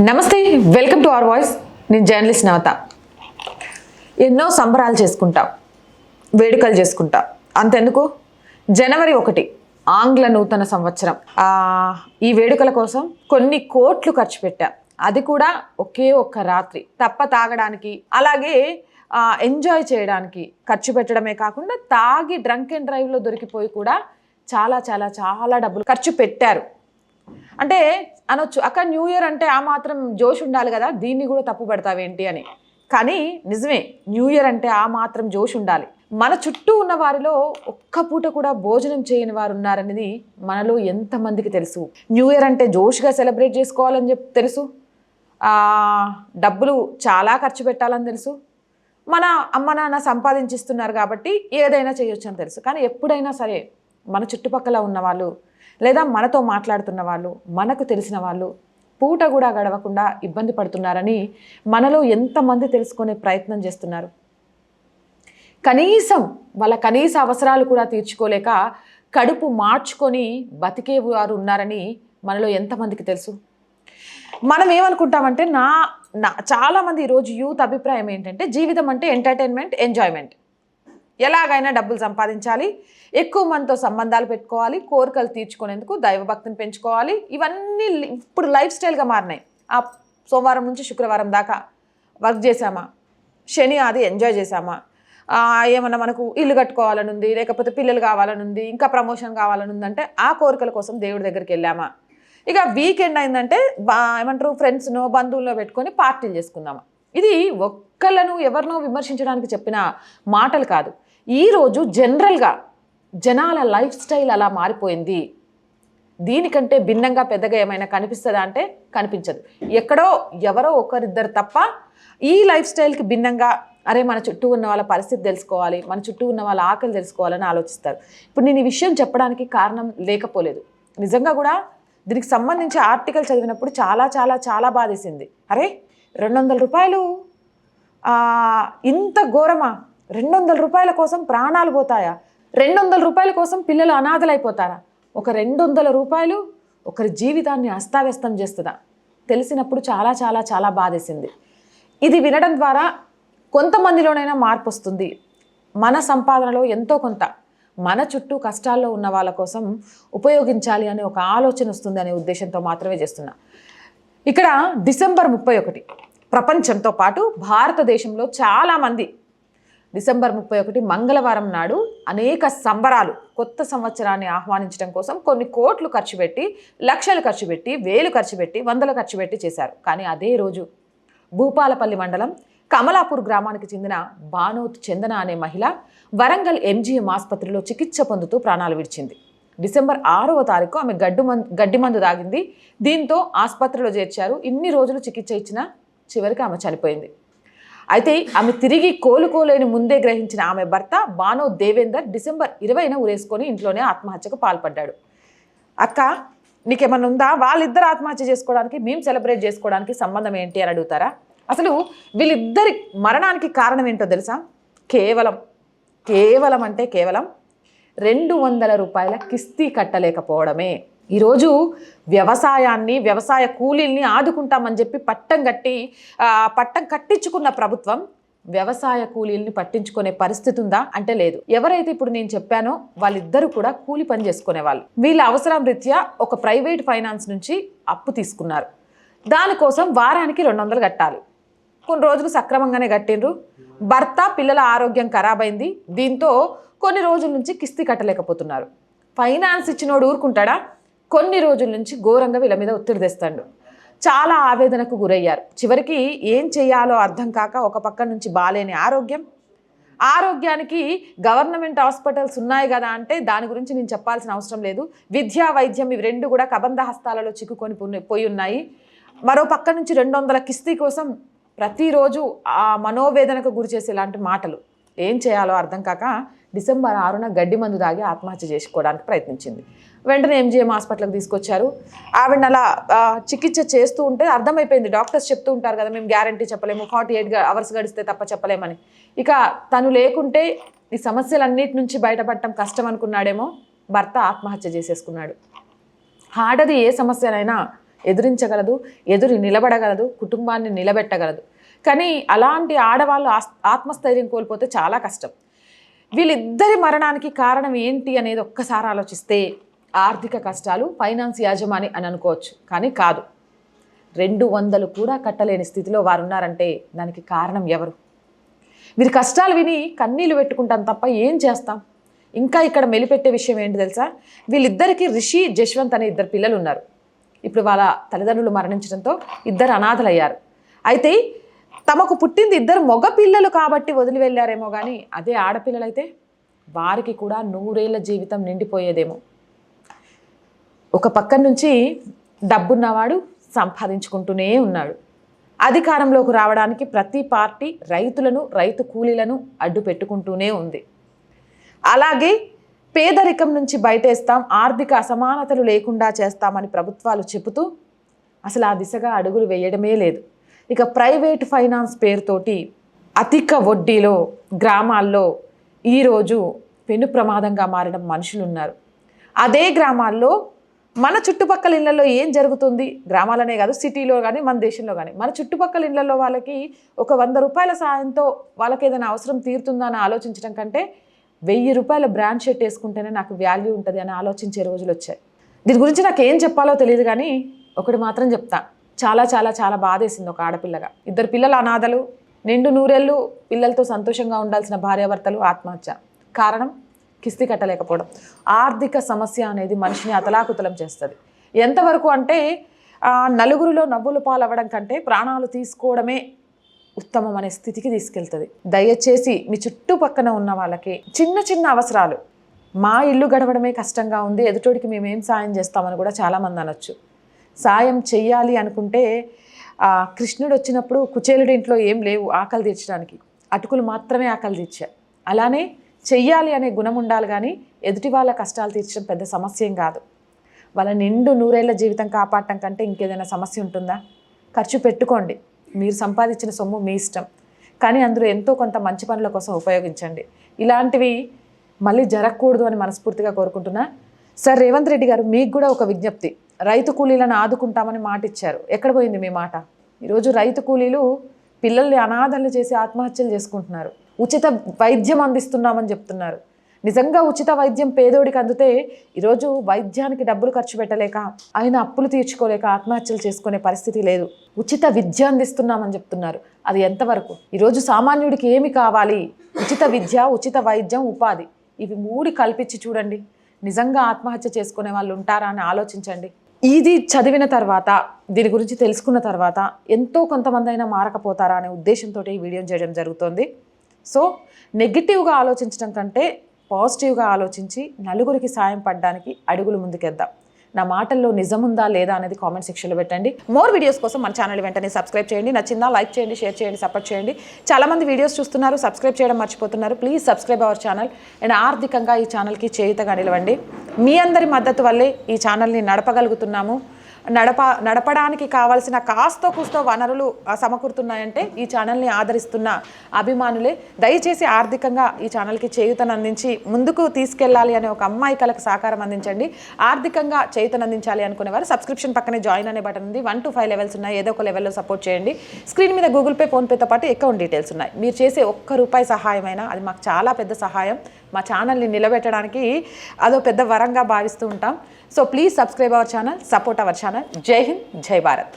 నమస్తే welcome to our voice. నేను journalist Navata ఎన్నో సంబరాలు చేసుకుంటాం. వేడుకలు చేసుకుంటాం. అంతెందుకు? జనవరి ఒకటి ఆంగ్ల నూతన సంవత్సరం. ఈ వేడుకల కోసం కొన్ని కోట్లు ఖర్చు పెట్టాం. అది కూడా ఒకే ఒక్క రాత్రి. తప్ప తాగడానికి అలాగే ఎంజాయ్ చేయడానికి ఖర్చు పెట్టడమే కాకుండా తాగి డ్రంక్ అండ్ డ్రైవ్లో దొరికిపోయి కూడా చాలా చాలా చాలా డబ్బులు ఖర్చు పెట్టారు. అంటే అనొచ్చు. అక్క న్యూ ఇయర్ అంటే ఆ మాత్రం జోష్ ఉండాలి కదా దీన్ని కూడా తప్పు పెడతావేంటి అని. కానీ నిజమే న్యూ ఇయర్ అంటే ఆ మాత్రం జోష్ ఉండాలి. మన చుట్టూ ఉన్న వారిలో ఒక్క పూట కూడా భోజనం చేయని వారు ఉన్నారనేది మనలో ఎంతమందికి తెలుసు. న్యూ ఇయర్ అంటే జోష్గా సెలబ్రేట్ చేసుకోవాలని చెప్పి తెలుసు. డబ్బులు చాలా ఖర్చు పెట్టాలని తెలుసు. మన అమ్మ నాన్న సంపాదించిస్తున్నారు కాబట్టి ఏదైనా చేయొచ్చు అని తెలుసు. కానీ ఎప్పుడైనా సరే మన చుట్టుపక్కల ఉన్న వాళ్ళు లేదా మనతో మాట్లాడుతున్న వాళ్ళు మనకు తెలిసిన వాళ్ళు పూట కూడా గడవకుండా ఇబ్బంది పడుతున్నారని మనలో ఎంతమంది తెలుసుకునే ప్రయత్నం చేస్తున్నారు. కనీసం వాళ్ళ కనీస అవసరాలు కూడా తీర్చుకోలేక కడుపు మార్చుకొని బతికే వారు ఉన్నారని మనలో ఎంతమందికి తెలుసు? మనం ఏమనుకుంటామంటే నా నా చాలామంది ఈరోజు యూత్ అభిప్రాయం ఏంటంటే జీవితం అంటే ఎంటర్టైన్మెంట్ ఎంజాయ్మెంట్. ఎలాగైనా డబ్బులు సంపాదించాలి ఎక్కువ మందితో సంబంధాలు పెట్టుకోవాలి కోరికలు తీర్చుకునేందుకు దైవభక్తిని పెంచుకోవాలి. ఇవన్నీ ఇప్పుడు లైఫ్ స్టైల్గా మారినాయి. ఆ సోమవారం నుంచి శుక్రవారం దాకా వర్క్ చేసామా శని అది ఎంజాయ్ చేసామా ఏమన్నా మనకు ఇల్లు కట్టుకోవాలని ఉంది లేకపోతే పిల్లలు కావాలని ఉంది ఇంకా ప్రమోషన్ కావాలని ఉందంటే ఆ కోరికల కోసం దేవుడి దగ్గరికి వెళ్ళామా? ఇక వీకెండ్ అయిందంటే బా ఏమంటారు ఫ్రెండ్స్నో బంధువుల్లో పెట్టుకొని పార్టీలు చేసుకుందామా? ఇది ఒక్కళ్ళను ఎవరినో విమర్శించడానికి చెప్పిన మాటలు కాదు. ఈరోజు జనరల్గా జనాల లైఫ్ స్టైల్ అలా మారిపోయింది. దీనికంటే భిన్నంగా పెద్దగా ఏమైనా కనిపిస్తుందా అంటే కనిపించదు. ఎక్కడో ఎవరో ఒకరిద్దరు తప్ప ఈ లైఫ్ స్టైల్కి భిన్నంగా అరే మన చుట్టూ ఉన్న వాళ్ళ పరిస్థితి తెలుసుకోవాలి మన చుట్టూ ఉన్న వాళ్ళ ఆకలి తెలుసుకోవాలని ఆలోచిస్తారు. ఇప్పుడు నేను ఈ విషయం చెప్పడానికి కారణం లేకపోలేదు. నిజంగా కూడా దీనికి సంబంధించి ఆర్టికల్ చదివినప్పుడు చాలా చాలా చాలా బాధేసింది. అరే రెండు వందల రూపాయలు? ఇంత ఘోరమా? రెండు వందల రూపాయల కోసం ప్రాణాలు పోతాయా? రెండు వందల రూపాయల కోసం పిల్లలు అనాథలైపోతారా? ఒక రెండు వందల రూపాయలు ఒకరి జీవితాన్ని అస్తావ్యస్తం చేస్తుందా? తెలిసినప్పుడు చాలా చాలా చాలా బాధేసింది. ఇది వినడం ద్వారా కొంతమందిలోనైనా మార్పు వస్తుంది మన సంపాదనలో ఎంతో కొంత మన చుట్టూ కష్టాల్లో ఉన్న వాళ్ళ కోసం ఉపయోగించాలి అనే ఒక ఆలోచన వస్తుంది అనే ఉద్దేశంతో మాత్రమే చేస్తున్నా. ఇక్కడ డిసెంబర్ ముప్పై ఒకటి ప్రపంచంతో పాటు భారతదేశంలో చాలామంది డిసెంబర్ ముప్పై ఒకటి మంగళవారం నాడు అనేక సంబరాలు కొత్త సంవత్సరాన్ని ఆహ్వానించడం కోసం కొన్ని కోట్లు ఖర్చు పెట్టి లక్షలు ఖర్చు పెట్టి వేలు ఖర్చు పెట్టి వందలు ఖర్చు పెట్టి చేశారు. కానీ అదే రోజు భూపాలపల్లి మండలం కమలాపూర్ గ్రామానికి చెందిన బానోత్ చందన అనే మహిళ వరంగల్ ఎంజీఎం ఆసుపత్రిలో చికిత్స పొందుతూ ప్రాణాలు విడిచింది. డిసెంబర్ ఆరవ తారీఖు ఆమె గడ్డు మందు గడ్డి మందు తాగింది. దీంతో ఆసుపత్రిలో చేర్చారు. ఇన్ని రోజులు చికిత్స ఇచ్చినా చివరికి ఆమె చనిపోయింది. అయితే ఆమె తిరిగి కోలుకోలేని ముందే గ్రహించిన ఆమె భర్త బానో దేవేందర్ డిసెంబర్ ఇరవైన ఉరేసుకొని ఇంట్లోనే ఆత్మహత్యకు పాల్పడ్డాడు. అక్క నీకేమన్నా ఉందా? వాళ్ళిద్దరు ఆత్మహత్య చేసుకోవడానికి మేము సెలబ్రేట్ చేసుకోవడానికి సంబంధం ఏంటి అని అడుగుతారా? అసలు వీళ్ళిద్దరి మరణానికి కారణం ఏంటో తెలుసా? కేవలం కేవలం అంటే కేవలం రెండు వందల రూపాయల కిస్తీ కట్టలేకపోవడమే. ఈరోజు వ్యవసాయాన్ని వ్యవసాయ కూలీల్ని ఆదుకుంటామని చెప్పి పట్టం కట్టి పట్టం కట్టించుకున్న ప్రభుత్వం వ్యవసాయ కూలీల్ని పట్టించుకునే పరిస్థితి ఉందా అంటే లేదు. ఎవరైతే ఇప్పుడు నేను చెప్పానో వాళ్ళిద్దరూ కూడా కూలి పని చేసుకునే వాళ్ళు వీళ్ళ అవసరం రీత్యా ఒక ప్రైవేట్ ఫైనాన్స్ నుంచి అప్పు తీసుకున్నారు. దానికోసం వారానికి రెండు వందలు కట్టాలి. కొన్ని రోజులు సక్రమంగానే కట్టిండ్రు. భర్త పిల్లల ఆరోగ్యం ఖరాబ్ అయింది. దీంతో కొన్ని రోజుల నుంచి కిస్తీ కట్టలేకపోతున్నారు. ఫైనాన్స్ ఇచ్చినోడు ఊరుకుంటాడా? కొన్ని రోజుల నుంచి ఘోరంగా వీళ్ళ మీద ఒత్తిడి తెస్తాడు. చాలా ఆవేదనకు గురయ్యారు. చివరికి ఏం చేయాలో అర్థం కాక ఒక పక్క నుంచి బాలేని ఆరోగ్యం. ఆరోగ్యానికి గవర్నమెంట్ హాస్పిటల్స్ ఉన్నాయి కదా అంటే దాని గురించి నేను చెప్పాల్సిన అవసరం లేదు. విద్యా వైద్యం ఇవి రెండు కూడా కబంధ హస్తాలలో చిక్కుకొని పోయి ఉన్నాయి. మరో పక్క నుంచి రెండు వందల కిస్తీ కోసం ప్రతిరోజు ఆ మనోవేదనకు గురి చేసే ఇలాంటి మాటలు. ఏం చేయాలో అర్థం కాక డిసెంబర్ ఆరున గడ్డి మందు దాగి ఆత్మహత్య చేసుకోవడానికి ప్రయత్నించింది. వెంటనే ఎంజిఎం హాస్పిటల్కి తీసుకొచ్చారు. ఆవిడ అలా చికిత్స చేస్తూ ఉంటే అర్థమైపోయింది. డాక్టర్స్ చెప్తూ ఉంటారు కదా మేము గ్యారంటీ చెప్పలేము. ఫార్టీ ఎయిట్ అవర్స్ గడిస్తే తప్ప చెప్పలేమని. ఇక తను లేకుంటే ఈ సమస్యలన్నిటి నుంచి బయటపడటం కష్టం అనుకున్నాడేమో. భర్త ఆత్మహత్య చేసేసుకున్నాడు. ఆడది ఏ సమస్యనైనా ఎదురించగలదు ఎదురు నిలబడగలదు కుటుంబాన్ని నిలబెట్టగలదు. కానీ అలాంటి ఆడవాళ్ళు ఆత్మస్థైర్యం కోల్పోతే చాలా కష్టం. వీళ్ళిద్దరి మరణానికి కారణం ఏంటి అనేది ఒక్కసారి ఆలోచిస్తే ఆర్థిక కష్టాలు ఫైనాన్స్ యాజమాని అని అనుకోవచ్చు కానీ కాదు. రెండు వందలు కూడా కట్టలేని స్థితిలో వారు ఉన్నారంటే దానికి కారణం ఎవరు? వీరి కష్టాలు విని కన్నీళ్ళు పెట్టుకుంటాం తప్ప ఏం చేస్తాం? ఇంకా ఇక్కడ మెలిపెట్టే విషయం ఏంటి తెలుసా? వీళ్ళిద్దరికీ రిషి జశ్వంత్ అనే ఇద్దరు పిల్లలు ఉన్నారు ఇప్పుడు వాళ్ళ తల్లిదండ్రులు మరణించడంతో ఇద్దరు అనాథలయ్యారు. అయితే తమకు పుట్టింది ఇద్దరు మగ పిల్లలు కాబట్టి వదిలి వెళ్ళారేమో కానీ అదే ఆడపిల్లలైతే వారికి కూడా నూరేళ్ళ జీవితం నిండిపోయేదేమో. ఒక పక్క నుంచి డబ్బున్నవాడు సంపాదించుకుంటూనే ఉన్నాడు. అధికారంలోకి రావడానికి ప్రతి పార్టీ రైతులను రైతు కూలీలను అడ్డు పెట్టుకుంటూనే ఉంది. అలాగే పేదరికం నుంచి బయటేస్తాం ఆర్థిక అసమానతలు లేకుండా చేస్తామని ప్రభుత్వాలు చెబుతూ అసలు ఆ దిశగా అడుగులు వేయడమే లేదు. ఇక ప్రైవేట్ ఫైనాన్స్ పేరుతోటి అధిక వడ్డీలో గ్రామాల్లో ఈరోజు పెను ప్రమాదంగా మారడం మనుషులు ఉన్నారు అదే గ్రామాల్లో మన చుట్టుపక్కల ఇళ్ళలో ఏం జరుగుతుంది? గ్రామాలనే కాదు సిటీలో కానీ మన దేశంలో కానీ మన చుట్టుపక్కల ఇళ్ళలో వాళ్ళకి ఒక వంద రూపాయల సాయంతో వాళ్ళకి ఏదైనా అవసరం తీరుతుందా అని ఆలోచించడం కంటే వెయ్యి రూపాయల బ్రాండ్ షర్ట్ వేసుకుంటేనే నాకు వాల్యూ ఉంటుంది అని ఆలోచించే రోజులు వచ్చాయి. దీని గురించి నాకు ఏం చెప్పాలో తెలియదు కానీ ఒకటి మాత్రం చెప్తా. చాలా చాలా చాలా బాధేసింది ఒక ఆడపిల్లగా. ఇద్దరు పిల్లలు అనాథలు నిండు నూరేళ్ళు పిల్లలతో సంతోషంగా ఉండాల్సిన భార్యాభర్తలు ఆత్మహత్య. కారణం? కిస్తీ కట్టలేకపోవడం. ఆర్థిక సమస్య అనేది మనిషిని అతలాకుతలం చేస్తుంది. ఎంతవరకు అంటే నలుగురిలో నవ్వులు పాలవ్వడం కంటే ప్రాణాలు తీసుకోవడమే ఉత్తమం అనే స్థితికి తీసుకెళ్తుంది. దయచేసి మీ చుట్టుపక్కన ఉన్న వాళ్ళకి చిన్న చిన్న అవసరాలు. మా ఇల్లు గడవడమే కష్టంగా ఉంది ఎదుటోడికి మేమేం సాయం చేస్తామని కూడా చాలామంది అనొచ్చు. సాయం చెయ్యాలి అనుకుంటే కృష్ణుడు వచ్చినప్పుడు కుచేలుడి ఇంట్లో ఏం లేవు ఆకలి తీర్చడానికి. అటుకులు మాత్రమే ఆకలి తీర్చా. అలానే చెయ్యాలి అనే గుణం ఉండాలి కానీ ఎదుటి వాళ్ళ కష్టాలు తీర్చడం పెద్ద సమస్య ఏం కాదు. వాళ్ళ నిండు నూరేళ్ళ జీవితం కాపాడటం కంటే ఇంకేదైనా సమస్య ఉంటుందా? ఖర్చు పెట్టుకోండి. మీరు సంపాదించిన సొమ్ము మీ ఇష్టం. కానీ అందులో ఎంతో కొంత మంచి పనుల కోసం ఉపయోగించండి. ఇలాంటివి మళ్ళీ జరగకూడదు అని మనస్ఫూర్తిగా కోరుకుంటున్నా. సార్ రేవంత్ రెడ్డి గారు మీకు కూడా ఒక విజ్ఞప్తి. రైతు కూలీలను ఆదుకుంటామని మాట ఇచ్చారు. ఎక్కడ పోయింది మీ మాట? ఈరోజు రైతు కూలీలు పిల్లల్ని అనాథలు చేసి ఆత్మహత్యలు చేసుకుంటున్నారు. ఉచిత వైద్యం అందిస్తున్నామని చెప్తున్నారు. నిజంగా ఉచిత వైద్యం పేదోడికి అందితే ఈరోజు వైద్యానికి డబ్బులు ఖర్చు పెట్టలేక ఆయన అప్పులు తీర్చుకోలేక ఆత్మహత్యలు చేసుకునే పరిస్థితి లేదు. ఉచిత విద్య అందిస్తున్నామని చెప్తున్నారు. అది ఎంతవరకు? ఈరోజు సామాన్యుడికి ఏమి కావాలి? ఉచిత విద్య ఉచిత వైద్యం ఉపాధి. ఇవి మూడు కల్పించి చూడండి. నిజంగా ఆత్మహత్య చేసుకునే వాళ్ళు ఉంటారా అని ఆలోచించండి. ఇది చదివిన తర్వాత దీని గురించి తెలుసుకున్న తర్వాత ఎంతో కొంతమంది అయినా మారకపోతారా అనే ఉద్దేశంతో ఈ వీడియో చేయడం జరుగుతుంది. సో నెగిటివ్గా ఆలోచించడం కంటే పాజిటివ్గా ఆలోచించి నలుగురికి సాయం పడడానికి అడుగులు ముందుకేద్దాం. నా మాటల్లో నిజముందా లేదా అనేది కామెంట్ సెక్షన్లో పెట్టండి. మోర్ వీడియోస్ కోసం మన ఛానల్ వెంటనే సబ్స్క్రైబ్ చేయండి. నచ్చిందా లైక్ చేయండి షేర్ చేయండి సపోర్ట్ చేయండి. చాలామంది వీడియోస్ చూస్తున్నారు సబ్స్క్రైబ్ చేయడం మర్చిపోతున్నారు. Please subscribe our channel. And ఆర్థికంగా ఈ ఛానల్కి చేయుతగా నిలవండి. మీ అందరి మద్దతు వల్లే ఈ ఛానల్ని నడపగలుగుతున్నాము. నడప నడపడానికి కావాల్సిన కాస్తో కూస్తో వనరులు సమకూరుతున్నాయంటే ఈ ఛానల్ని ఆదరిస్తున్న అభిమానులే దయచేసి ఆర్థికంగా ఈ ఛానల్కి చేయుతనందించి ముందుకు తీసుకెళ్ళాలి అనే ఒక అమ్మాయి కలకు సహకారం అందించండి. ఆర్థికంగా చేయుతనందించాలి అనుకునేవారు సబ్స్క్రిప్షన్ పక్కనే జాయిన్ అనే బటన్ ఉంది. వన్ టు ఫైవ్ లెవెల్స్ ఉన్నాయి. ఏదో ఒక లెవెల్లో సపోర్ట్ చేయండి. స్క్రీన్ మీద గూగుల్ పే ఫోన్పేతో పాటు అకౌంట్ డీటెయిల్స్ ఉన్నాయి. మీరు చేసే ఒక్క రూపాయి సహాయమైనా అది మాకు చాలా పెద్ద సహాయం. మా ఛానల్ని నిలబెట్టడానికి అదో పెద్ద వరంగా భావిస్తూ ఉంటాం. So please subscribe our channel support our channel జై హింద్ జై భారత్.